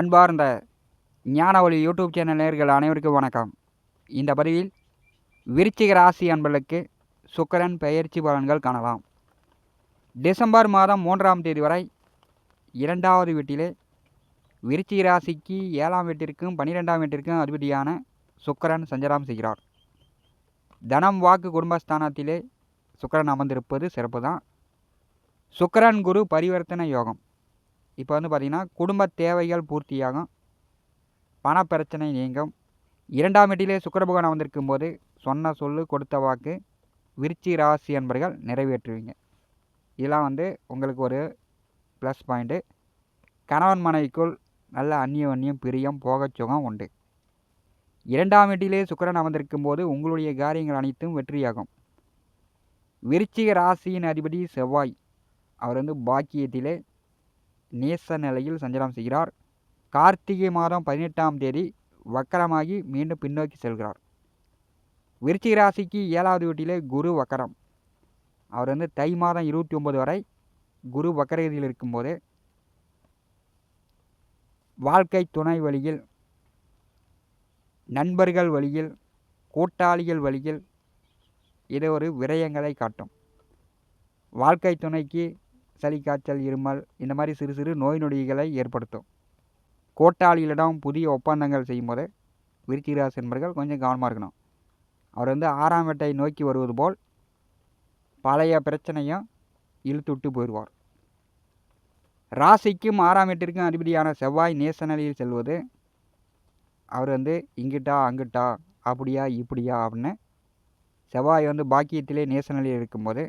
அன்பார்ந்த ஞானவழி YouTube channel நேர்கள் அனைவருக்கும் வணக்கம். இந்த பதிவில் விருச்சிக ராசி அன்பர்களுக்கு சுக்கரன் பெயர்ச்சி பலன்கள் காணலாம். டிசம்பர் மாதம் மூன்றாம் தேதி வரை இரண்டாவது வீட்டிலே விருச்சிக ராசிக்கு ஏழாம் வீட்டிற்கும் பன்னிரெண்டாம் வீட்டிற்கும் அதிபதியான சுக்கரன் சஞ்சாரம் செய்கிறார். தனம் வாக்கு குடும்பஸ்தானத்திலே சுக்கரன் அமர்ந்திருப்பது சிறப்பு தான் சுக்கரன் குரு பரிவர்த்தனை யோகம். இப்போ வந்து பார்த்திங்கன்னா குடும்ப தேவைகள் பூர்த்தியாகும். பணப்பிரச்சனை நீங்கும். இரண்டாம் வீட்டிலே சுக்கர பகவான் வந்திருக்கும் போது சொன்ன சொல்லு கொடுத்த வாக்கு விருச்சி ராசி என்பர்கள் நிறைவேற்றுவீங்க. இதெல்லாம் வந்து உங்களுக்கு ஒரு ப்ளஸ் பாயிண்ட்டு கணவன் மனைவிக்குள் நல்ல அந்நியம் பிரியம் போகச் சுகம் உண்டு. இரண்டாம் வீட்டிலே சுக்கரன் அமர்ந்திருக்கும் போது உங்களுடைய காரியங்கள் அனைத்தும் வெற்றியாகும். விருச்சிக ராசியின் அதிபதி செவ்வாய். அவர் வந்து பாக்கியத்திலே நேச நிலையில் சஞ்சாரம் செய்கிறார். கார்த்திகை மாதம் பதினெட்டாம் தேதி வக்கரமாகி மீண்டும் பின்னோக்கி செல்கிறார். விருச்சிக ராசிக்கு ஏழாவது வீட்டிலே குரு வக்கரம். அவர் வந்து தை மாதம் இருபத்தி ஒன்பது வரை குரு வக்கரகதியில் இருக்கும்போது வாழ்க்கை துணை வழியில் நண்பர்கள் வழியில் கூட்டாளிகள் வழியில் இது ஒரு விரயங்களை காட்டும். வாழ்க்கை துணைக்கு சளி காய்ச்சல் இருமல் இந்த மாதிரி சிறு சிறு நோய் நொடிகளை ஏற்படுத்தும். கோட்டாளிகளிடம் புதிய ஒப்பந்தங்கள் செய்யும்போது விருச்சிகராசி என்பர்கள் கொஞ்சம் கவனமாக இருக்கணும். அவர் வந்து ஆறாம் வேட்டை நோக்கி வருவது போல் பழைய பிரச்சனையும் இழுத்து விட்டு போயிடுவார். ராசிக்கும் ஆறாம் வீட்டிற்கும் அதிபதியான செவ்வாய் நேச நிலையில் செல்வது அவர் வந்து இங்கிட்டா அங்கிட்டா அப்படியா இப்படியா அப்படின்னு செவ்வாய் வந்து பாக்கியத்திலே நேச நிலையில் இருக்கும்போது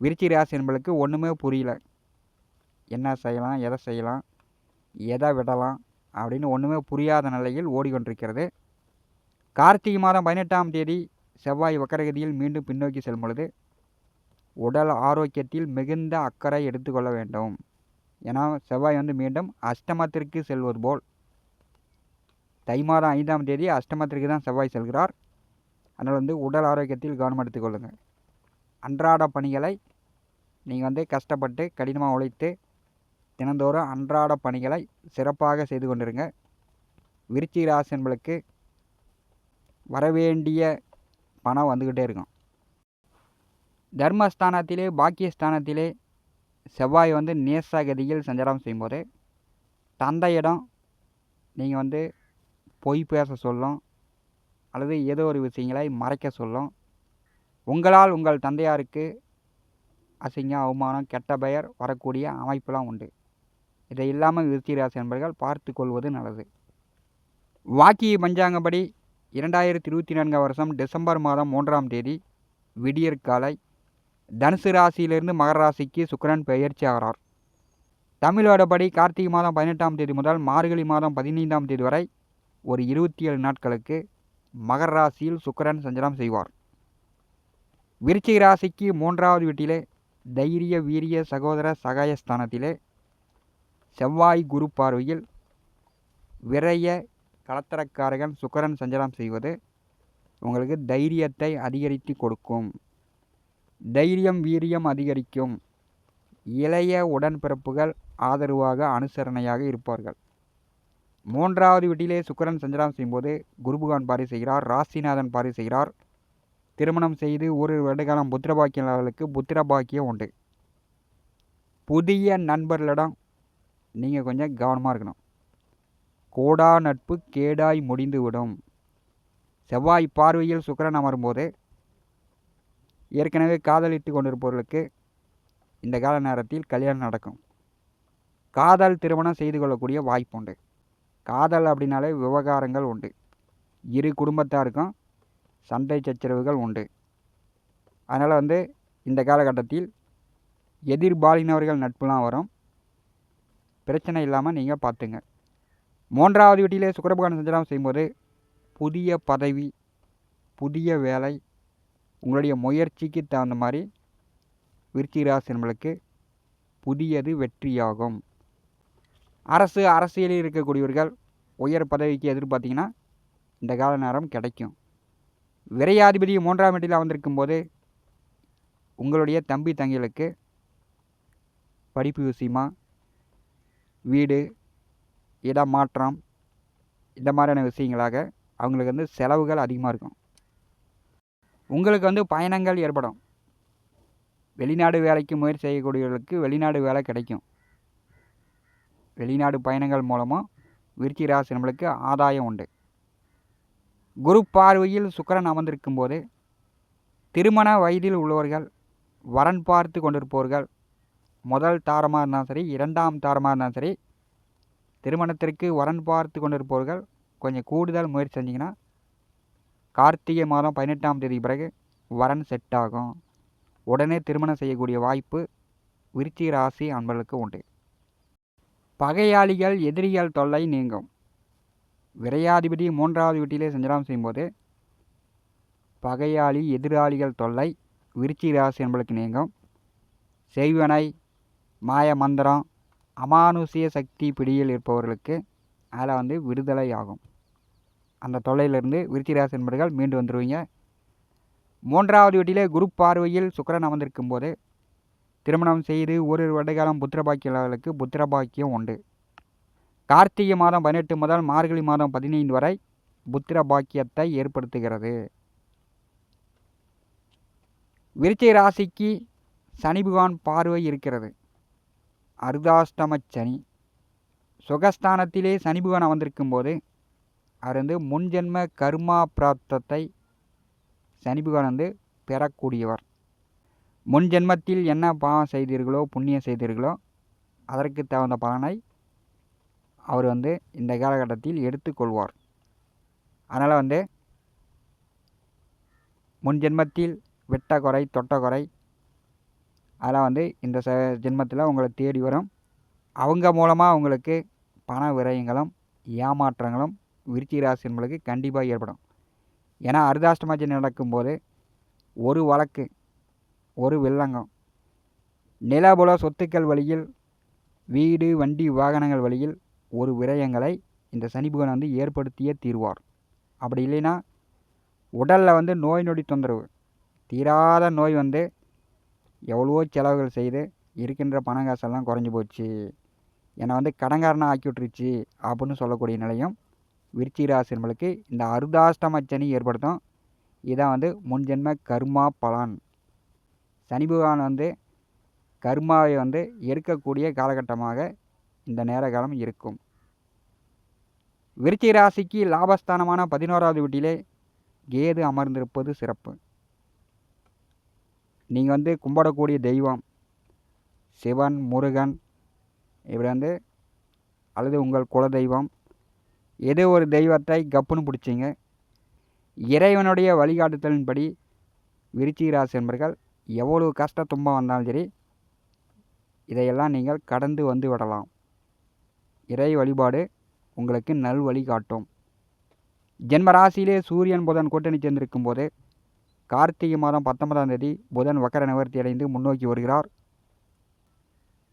விருச்சி ராசி என்பளுக்கு ஒன்றுமே புரியல. என்ன செய்யலாம் எதை செய்யலாம் எதை விடலாம் அப்படின்னு ஒன்றுமே புரியாத நிலையில் ஓடிக்கொண்டிருக்கிறது. கார்த்திகை மாதம் பதினெட்டாம் தேதி செவ்வாய் வக்கரகதியில் மீண்டும் பின்னோக்கி செல்லும் பொழுது உடல் ஆரோக்கியத்தில் மிகுந்த அக்கறை எடுத்துக்கொள்ள வேண்டும். ஏன்னா செவ்வாய் வந்து மீண்டும் அஷ்டமத்திற்கு செல்வது போல். தை மாதம் ஐந்தாம் தேதி அஷ்டமத்திற்கு தான் செவ்வாய் செல்கிறார். அதனால் வந்து உடல் ஆரோக்கியத்தில் கவனம் எடுத்துக்கொள்ளுங்கள் அன்றாட பணிகளை நீங்கள் வந்து கஷ்டப்பட்டு கடினமாக உழைத்து தினந்தோறும் அன்றாட பணிகளை சிறப்பாக செய்து கொண்டிருங்க. விருச்சி ராசி என்பளுக்கு வரவேண்டிய பணம் வந்துக்கிட்டே இருக்கும். தர்மஸ்தானத்திலே பாக்கியஸ்தானத்திலே செவ்வாய் வந்து நேசகதியில் சஞ்சாரம் செய்யும்போது தந்தையிடம் நீங்கள் வந்து பொய் பேச சொல்லும் அல்லது ஏதோ ஒரு விஷயங்களை மறைக்க சொல்லும் உங்களால் உங்கள் தந்தையாருக்கு அசிங்கம் அவமானம் கெட்ட பெயர் வரக்கூடிய அமைப்பெலாம் உண்டு. இதை இல்லாமல் விருத்திராசி என்பர்கள் பார்த்து கொள்வது நல்லது. வாக்கிய பஞ்சாங்கப்படி இரண்டாயிரத்தி இருபத்தி நான்காம் வருஷம் டிசம்பர் மாதம் மூன்றாம் தேதி விடியற்காலை தனுசு ராசியிலிருந்து மகர ராசிக்கு சுக்கரன் பெயர்ச்சி ஆகிறார். தமிழ் கார்த்திகை மாதம் பதினெட்டாம் தேதி முதல் மார்கழி மாதம் பதினைந்தாம் தேதி வரை ஒரு இருபத்தி ஏழு நாட்களுக்கு மகர ராசியில் சுக்கரன் சஞ்சலம் செய்வார். விருச்சிக ராசிக்கு மூன்றாவது வீட்டிலே தைரிய வீரிய சகோதர சகாயஸ்தானத்திலே செவ்வாய் குரு பார்வையில் விரைய கலத்தரக்காரகன் சுக்கரன் சஞ்சலம் செய்வது உங்களுக்கு தைரியத்தை அதிகரித்து கொடுக்கும். தைரியம் வீரியம் அதிகரிக்கும். இளைய உடன்பிறப்புகள் ஆதரவாக அனுசரணையாக இருப்பார்கள். மூன்றாவது வீட்டிலே சுக்கரன் சஞ்சாரம் செய்யும்போது குருபகான் பாரி செய்கிறார் ராசிநாதன் பாரி செய்கிறார். திருமணம் செய்து ஒரு வருடகாலம் புத்திர புத்திரபாக்கியம் உண்டு. புதிய நண்பர்களிடம் நீங்கள் கொஞ்சம் கவனமாக இருக்கணும். கோடா நட்பு கேடாய் முடிந்துவிடும். செவ்வாய் பார்வையில் சுக்கரன் அமரும்போது ஏற்கனவே காதலித்து கொண்டிருப்பவர்களுக்கு இந்த கால நேரத்தில் கல்யாணம் நடக்கும். காதல் திருமணம் செய்து கொள்ளக்கூடிய வாய்ப்பு உண்டு. காதல் அப்படின்னாலே விவகாரங்கள் உண்டு. இரு குடும்பத்தாருக்கும் சண்டை சச்சரவுகள் உண்டு. அதனால் வந்து இந்த காலகட்டத்தில் எதிர்பாலினவர்கள் நட்புலாம் வரும். பிரச்சனை இல்லாமல் நீங்கள் பார்த்துங்க மூன்றாவது வீட்டிலே சுக்கரபகான சஞ்சாரம் செய்யும்போது புதிய பதவி புதிய வேலை உங்களுடைய முயற்சிக்கு தகுந்த மாதிரி விருச்சிகராசி நம்மளுக்கு புதியது வெற்றியாகும். அரசு அரசியலில் இருக்கக்கூடியவர்கள் உயர் பதவிக்கு எதிர்பார்த்தீங்கன்னா இந்த கால நேரம் கிடைக்கும். விரையாதிபதி மூன்றாம் வீட்டில் வந்திருக்கும் போது உங்களுடைய தம்பி தங்கிகளுக்கு படிப்பு விஷயமா வீடு இடமாற்றம் இந்த மாதிரியான விஷயங்களாக அவங்களுக்கு வந்து செலவுகள் அதிகமாக இருக்கும். உங்களுக்கு வந்து பயணங்கள் ஏற்படும். வெளிநாடு வேலைக்கு முயற்சி செய்யக்கூடியவர்களுக்கு வெளிநாடு வேலை கிடைக்கும். வெளிநாடு பயணங்கள் மூலமாக விருச்சிக ராசி நம்மளுக்கு ஆதாயம் உண்டு. குரு பார்வையில் சுக்கரன் அமர்ந்திருக்கும் போது திருமண வயதில் உள்ளவர்கள் வரன் பார்த்து கொண்டிருப்பவர்கள். முதல் தாரமாக இருந்தாலும் சரி இரண்டாம் தாரமாக இருந்தாலும் சரி திருமணத்திற்கு வரன் பார்த்து கொண்டிருப்பவர்கள் கொஞ்சம் கூடுதல் முயற்சி செஞ்சிங்கன்னா கார்த்திகை மாதம் பதினெட்டாம் தேதி பிறகு வரன் செட் ஆகும். உடனே திருமணம் செய்யக்கூடிய வாய்ப்பு விருச்சி ராசி அன்பர்களுக்கு உண்டு. பகையாளிகள் எதிரிகள் தொல்லை நீங்கும். விரையாதிபதி மூன்றாவது வீட்டிலே சஞ்சலம் செய்யும்போது பகையாளி எதிராளிகள் தொல்லை விருச்சி ராசி என்பளுக்கு நீங்கும். செய்வனை மாய மந்திரம் அமானுஷ்ய சக்தி பிடியில் இருப்பவர்களுக்கு அதில் வந்து விடுதலை ஆகும். அந்த தொல்லையிலிருந்து விருச்சி ராசி என்பர்கள் மீண்டு வந்துடுவீங்க மூன்றாவது வீட்டிலே குரு பார்வையில் சுக்கிரன் அமர்ந்திருக்கும் போது திருமணம் செய்து ஒரு வருடகாலம் புத்திரபாக்கியர்களுக்கு புத்திரபாக்கியம் உண்டு. கார்த்திகை மாதம் பதினெட்டு முதல் மார்கழி மாதம் பதினைந்து வரை புத்திர பாக்கியத்தை ஏற்படுத்துகிறது. விருச்சிக ராசிக்கு சனி பகவான் பார்வை இருக்கிறது. அர்தாஷ்டம சனி. சுகஸ்தானத்திலே சனி பகவான் அமர்ந்திருக்கும் போது அருந்து முன்ஜென்ம கர்மா பிராப்தத்தை சனி பகவான் வந்து பெறக்கூடியவர். முன் ஜென்மத்தில் என்ன பாவம் செய்தீர்களோ புண்ணியம் செய்தீர்களோ அதற்கு தகுந்த பலனை அவர் வந்து இந்த காலகட்டத்தில் எடுத்துக்கொள்வார். அதனால் வந்து முன் ஜென்மத்தில் வெட்ட குறை தொட்ட குறை அதெல்லாம் வந்து இந்த ச ஜென்மத்தில் உங்களை தேடி வரும். அவங்க மூலமாக உங்களுக்கு பண விரயங்களும் ஏமாற்றங்களும் விருச்சி ராசி நம்மளுக்கு கண்டிப்பாக ஏற்படும். ஏன்னா அர்தாஷ்டமாச்சி நடக்கும்போது ஒரு வழக்கு ஒரு வில்லங்கம் நிலபுல சொத்துக்கள் வழியில் வீடு வண்டி வாகனங்கள் வழியில் ஒரு விரயங்களை இந்த சனி பகவான் வந்து ஏற்படுத்தியே தீர்வார். அப்படி இல்லைன்னா உடலில் வந்து நோய் நொடி தொந்தரவு தீராத நோய் வந்து எவ்வளவோ செலவுகள் செய்து இருக்கின்ற பண காசெல்லாம் குறைஞ்சி போச்சு. என்னை வந்து கடங்காரனாக ஆக்கி விட்டுருச்சு அப்படின்னு சொல்லக்கூடிய நிலையும் விருச்சி ராசி இந்த அருதாஷ்டம சனி ஏற்படுத்தும். இதான் வந்து முன்ஜென்ம கர்மா பலன். சனி பகவான் வந்து கர்மாவை வந்து எடுக்கக்கூடிய காலகட்டமாக இந்த நேர காலம் இருக்கும். விருச்சிக ராசிக்கு லாபஸ்தானமான பதினோராவது வீட்டிலே கேது அமர்ந்திருப்பது சிறப்பு. நீங்கள் வந்து கும்பிடக்கூடிய தெய்வம் சிவன் முருகன் இப்படி வந்து அல்லது உங்கள் குல தெய்வம் ஏதோ ஒரு தெய்வத்தை கப்புன்னு பிடிச்சிங்க. இறைவனுடைய வழிகாட்டுதலின்படி விருச்சிக ராசி என்பர்கள் எவ்வளவு கஷ்ட துன்பம் வந்தாலும் சரி இதையெல்லாம் நீங்கள் கடந்து வந்து விடலாம். இறை வழிபாடு உங்களுக்கு நல் வழி காட்டும். ஜென்ம ராசியிலே சூரியன் புதன் கூட்டணி சேர்ந்திருக்கும் போது கார்த்திகை மாதம் பத்தொன்பதாம் தேதி புதன் வக்கர நிவர்த்தி அடைந்து முன்னோக்கி வருகிறார்.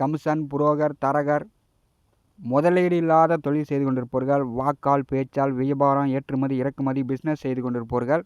கம்சன் புரோகர் தரகர் முதலீடு இல்லாத தொழில் செய்து கொண்டிருப்பவர்கள் வாக்கால் பேச்சால் வியாபாரம் ஏற்றுமதி இறக்குமதி பிஸ்னஸ் செய்து கொண்டிருப்பவர்கள்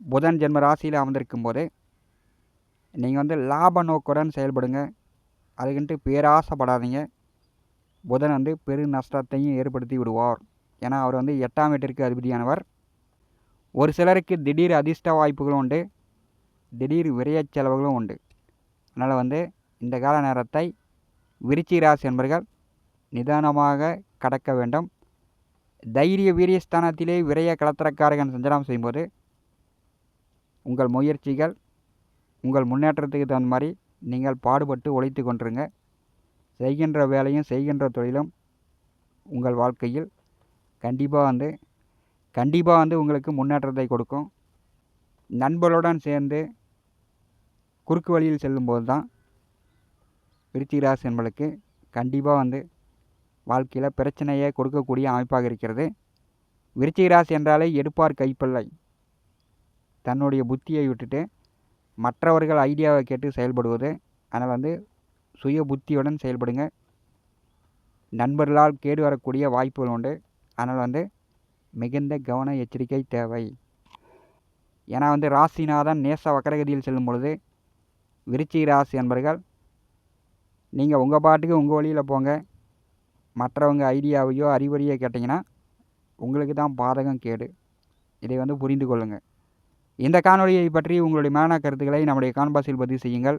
புதன் ஜென்ம ராசியில் அமர்ந்திருக்கும் போது நீங்கள் வந்து லாப நோக்குடன் செயல்படுங்க. அதுக்குன்ட்டு பேராசைப்படாதீங்க. புதன் வந்து பெரு நஷ்டத்தையும் ஏற்படுத்தி விடுவார். ஏன்னா அவர் வந்து எட்டாம் வீட்டிற்கு அதிபதியானவர். ஒரு சிலருக்கு திடீர் அதிர்ஷ்ட வாய்ப்புகளும் உண்டு. திடீர் விரைய செலவுகளும் உண்டு. அதனால் வந்து இந்த கால நேரத்தை விருச்சி ராசி என்பர்கள் நிதானமாக கடக்க வேண்டும். தைரிய வீரியஸ்தானத்திலே விரைய கலத்திரக்காரகன் சஞ்சலம் செய்யும்போது உங்கள் முயற்சிகள் உங்கள் முன்னேற்றத்துக்கு தகுந்த மாதிரி நீங்கள் பாடுபட்டு உழைத்து கொண்டிருங்க. செய்கின்ற வேலையும் செய்கின்ற தொழிலும் உங்கள் வாழ்க்கையில் கண்டிப்பாக வந்து கண்டிப்பாக வந்து உங்களுக்கு முன்னேற்றத்தை கொடுக்கும். நண்பர்களுடன் சேர்ந்து குறுக்கு வழியில் செல்லும்போது தான் விருச்சிக என்பளுக்கு கண்டிப்பாக வந்து வாழ்க்கையில் பிரச்சனையை கொடுக்கக்கூடிய அமைப்பாக இருக்கிறது. விருச்சிகராசி என்றாலே எடுப்பார் கைப்பிள்ளை. தன்னுடைய புத்தியை விட்டுட்டு மற்றவர்கள் ஐடியாவை கேட்டு செயல்படுவது அதனால் வந்து சுய புத்தியுடன் செயல்படுங்க. நண்பர்களால் கேடு வரக்கூடிய வாய்ப்புகள் உண்டு. அதனால் வந்து மிகுந்த கவன எச்சரிக்கை தேவை. ஏன்னா வந்து ராசிநாதன் நேச வக்கரகதியில் செல்லும் பொழுது விருச்சிக ராசி என்பர்கள் நீங்கள் உங்கள் பாட்டுக்கு உங்கள் வழியில் போங்க. மற்றவங்க ஐடியாவையோ அறிவுரையோ கேட்டிங்கன்னா உங்களுக்கு தான் பாதகம் கேடு. இதை வந்து புரிந்து கொள்ளுங்கள் இந்த காணொலியை பற்றி உங்களுடைய மேலான கருத்துக்களை நம்முடைய கான்பாஸில் பதிவு செய்யுங்கள்.